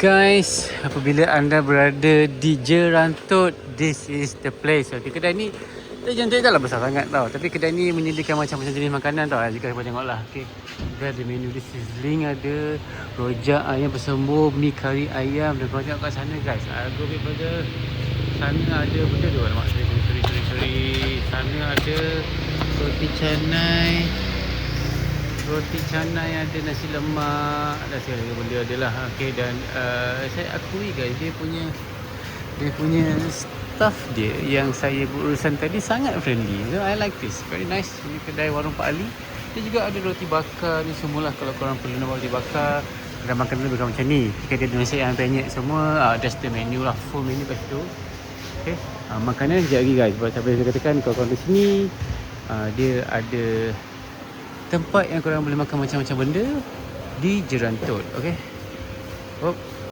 guys, apabila anda berada di Jerantut, this is the place. Okay, kedai ni dia jangan tak lah besar sangat tau. Tapi kedai ni menyediakan macam-macam jenis makanan tau. Jika kau tengok lah. Okay. Dia ada menu dia sizzling ada. Rojak ayam bersembur, mi kari ayam. Dan kau tengok kat sana guys. Go bit further. Sana ada benda tu. Sorry, sorry, sorry, sorry. Sana ada roti canai. Roti canai ada nasi lemak. Ada segala benda ada lah. Okay, dan uh, saya akui guys, dia punya dia punya staff dia yang saya berurusan tadi sangat friendly. So I like this. Very nice. Ini kedai warung Pak Ali. Dia juga ada roti bakar ni semualah kalau korang perlu nak roti bakar. Ada makanan lebih kurang macam ni. Dia ada nasi yang penyet semua, uh, that's the menu lah. Full menu kat situ. Okay. Uh, makanan sekejap lagi guys. Sebab sampai saya katakan kalau korang di sini, uh, dia ada tempat yang korang boleh makan macam-macam benda di Jerantut. Okay. Oh.